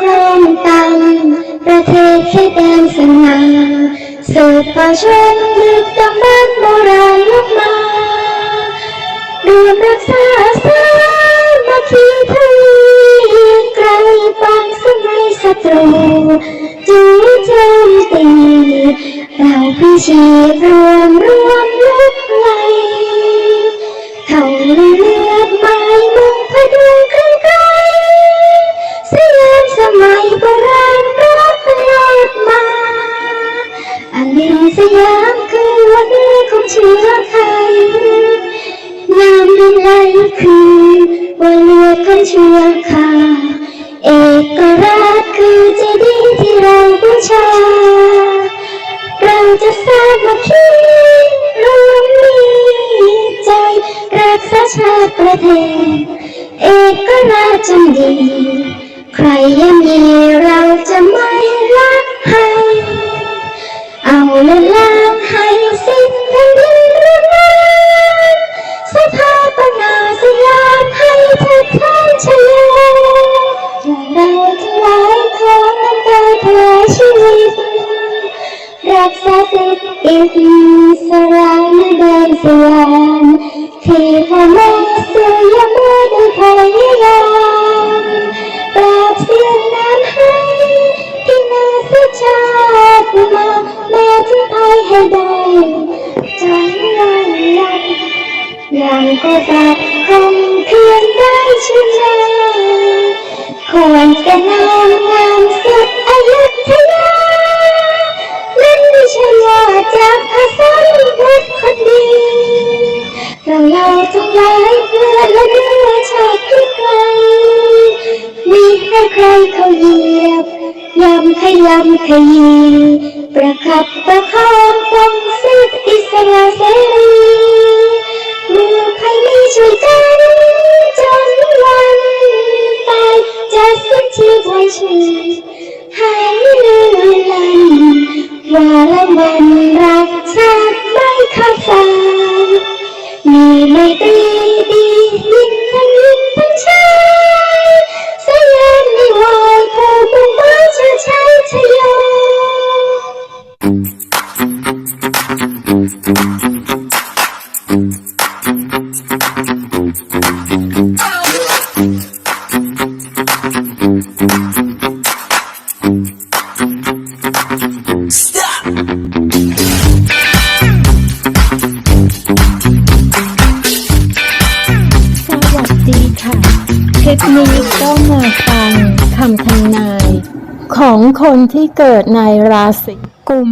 ครองตังประเทศแค่แดนสง่าสืบป่าชนดึกดำบรรพ์โบราณลุกมารวมรักษาสามัคคีทวีไกลปางสมัยศัตรูจูโจมตีเราพิชีพรวมรวมลุกไลเขาลือ ราณรักตลอดมาอันนี้สยามคือวันเรือของเชื้อไทยงามดินไหลคือวันเรือของเชื้อคาเอกราชคือเจดีย์ที่เราบูชา เราจะสามัคคีรวมมีใจรักษาชาติประเทศ เอกราชจำดี ใครยังมีเราจะไม่รักให้ เอาละล้างให้สิ้นแผ่นดินรุ่นแรงสถาปนาสยามให้เทิดทานชโยเราทั้งหลายขอน้ำตาถวายชีวิต รักษาสิทธิ์อิสระในแดนสยามที่พ่อแม่ ชาติมาแม้ถึงภัยให้ได้จนวันยันยังก็จะคงเพียงได้ชนะควรจะนามงามสุดอายุธยานั่นไม่ใช่ว่าจากภาษาพุทธคนดีเราเราทั้งหลายเพื่อและเนื้อชาติที่ไกลมีให้ใครเขาเหยียบ ยำขยำขยี ประคับประคองคงสิทธิอิสระเสรีมือใครมีช่วยกัน คนที่เกิดในราศีกุม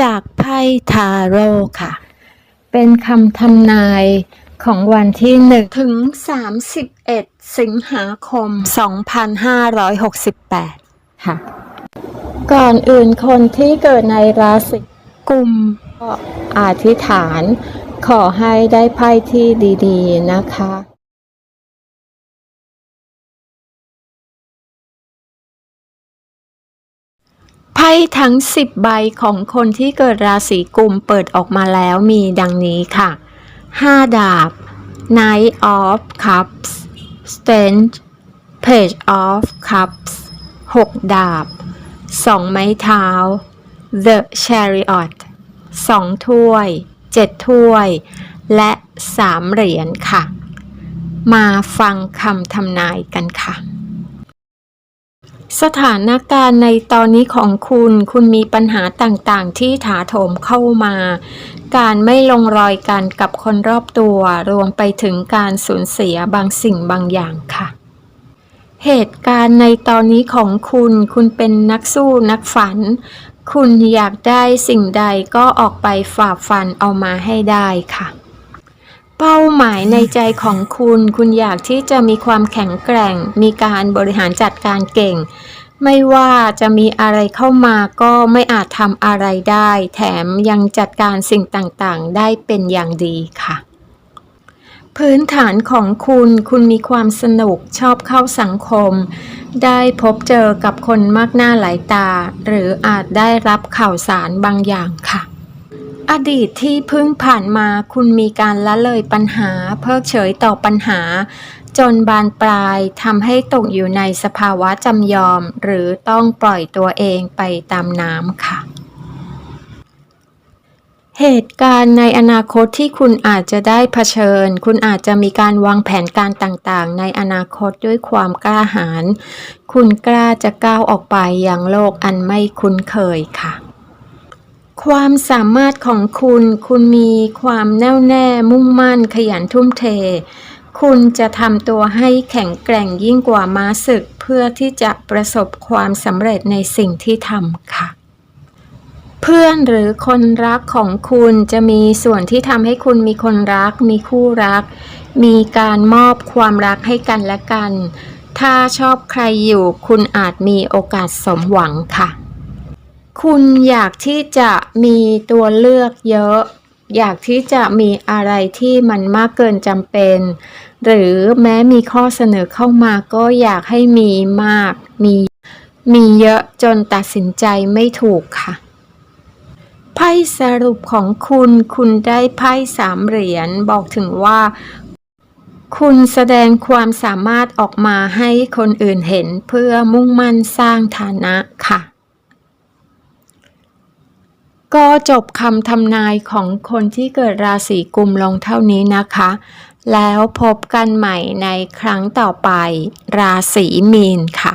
จากไพ่ทาโร่ค่ะ เป็นคำทำนายของวันที่1ถึง 31 สิงหาคม 2568 ค่ะ ก่อนอื่นคนที่เกิดในราศีกุมก็อธิษฐาน ขอให้ได้ไพ่ที่ดี ๆ นะคะ พ่ทั้ง 10 ใบของคนที่เกิดราศีกุมเปิดออกมาแล้วมีดังนี้ค่ะ 5 ดาบ Knight of Cups Strength Page of Cups 6 ดาบ 2 ไม้เท้า The Chariot 2 ถ้วย 7 ถ้วย และ 3 เหรียญค่ะ มาฟังคำทำนายกันค่ะ สถานการณ์ในตอนนี้ของคุณ คุณมีปัญหาต่างๆ ที่ถาโถมเข้ามา การไม่ลงรอยกันกับคนรอบตัว รวมไปถึงการสูญเสียบางสิ่งบางอย่างค่ะ เหตุการณ์ในตอนนี้ของคุณ คุณเป็นนักสู้นักฝัน คุณอยากได้สิ่งใดก็ออกไปฝ่าฟันเอามาให้ได้ค่ะ เป้าหมายในใจของคุณ คุณอยากที่จะมีความแข็งแกร่ง มีการบริหารจัดการเก่ง ไม่ว่าจะมีอะไรเข้ามาก็ไม่อาจทำอะไรได้ แถมยังจัดการสิ่งต่างๆ ได้เป็นอย่างดีค่ะพื้นฐานของคุณ คุณมีความสนุกชอบเข้าสังคม ได้พบเจอกับคนมากหน้าหลายตา หรืออาจได้รับข่าวสารบางอย่างค่ะ อดีตที่เพิ่งผ่านมาคุณมีการละเลยปัญหา เพิกเฉยต่อปัญหา จนบานปลายทำให้ตกอยู่ในสภาวะจำยอม หรือต้องปล่อยตัวเองไปตามน้ำค่ะ เหตุการณ์ในอนาคตที่คุณอาจจะได้เผชิญ คุณอาจจะมีการวางแผนการต่างๆ ในอนาคตด้วยความกล้าหาญคุณกล้าจะก้าวออกไปยังโลกอันไม่คุ้นเคยค่ะ ความสามารถของคุณ คุณมีความแน่วแน่มุ่งมั่นขยันทุ่มเท คุณจะทำตัวให้แข็งแกร่งยิ่งกว่าม้าศึก เพื่อที่จะประสบความสำเร็จในสิ่งที่ทำค่ะ เพื่อนหรือคนรักของคุณจะมีส่วนที่ทำให้คุณมีคนรัก มีคู่รัก มีการมอบความรักให้กันและกัน ถ้าชอบใครอยู่ คุณอาจมีโอกาสสมหวังค่ะ คุณอยากที่จะมีตัวเลือกเยอะ อยากที่จะมีอะไรที่มันมากเกินจำเป็น หรือแม้มีข้อเสนอเข้ามาก็อยากให้มีมาก มี มีเยอะจนตัดสินใจไม่ถูกค่ะ ไพ่สรุปของคุณ คุณได้ไพ่สามเหรียญบอกถึงว่า คุณแสดงความสามารถออกมาให้คนอื่นเห็นเพื่อมุ่งมั่นสร้างฐานะค่ะ ก็จบคำทำนายของคนที่เกิดราศีกุมลงเท่านี้นะคะ แล้วพบกันใหม่ในครั้งต่อไป ราศีมีนค่ะ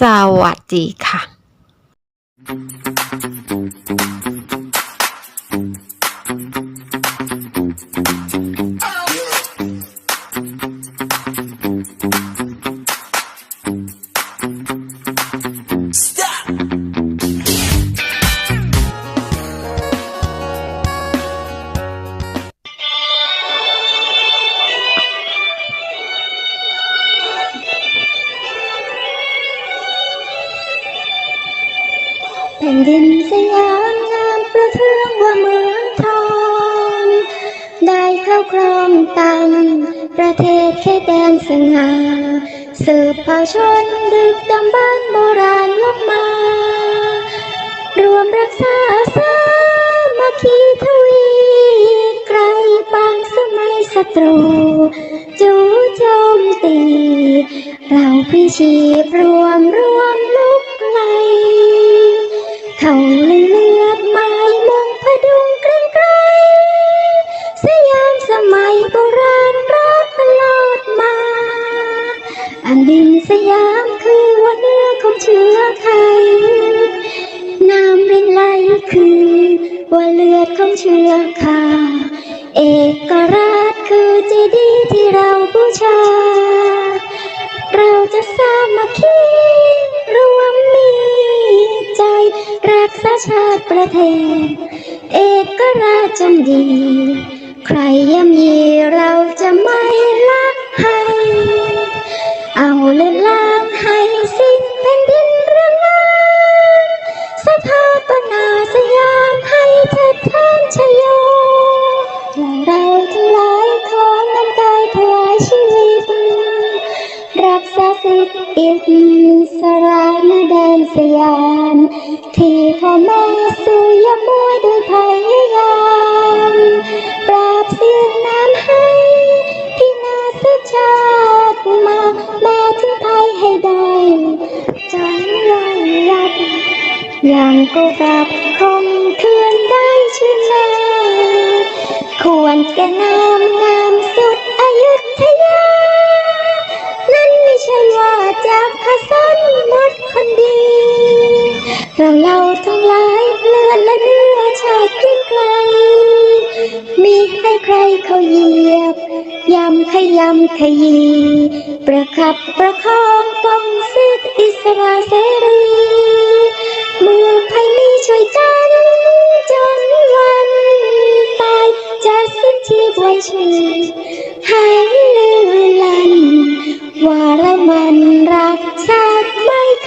สวัสดีค่ะ เขตแดนสง่าสืบเผ่าชนดึกดำบรรพ์โบราณลบมา รวมรักษาสามัคคีทวีไกลปางสมัยศัตรู จู่โจมตี เราพิชีพรวมรวม คือ ว่าเลือดของเชื้อข้าเอกราชคือเจดีย์ที่เราบูชา เราจะสามัคคีรวมมีใจ รักษาชาติประเทศ เอกราชจำดี ใครย่ำยีเราจะ อิสระในแดนสยามที่พ่อแม่สู่ยามวยด้วยพยายามปราบเสียนน้ำให้พินาศชาติมาแม้ถึงภัยให้ได้จนลอยลับอย่างกูกลับคมคืนได้ชื่อแม่ควรแก่นามงามสุด สันหมดคนดี เราเราทั้งหลายเลือดและเนื้อชาติไกล มีให้ใครเขาเหยียบยำขยำขยี ประคับประคองป้องสิทธิอิสระเสรีเมื่อใครมีช่วยกัน จนวันตายจะสิ้นชีพไว้ชีให้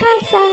ลือ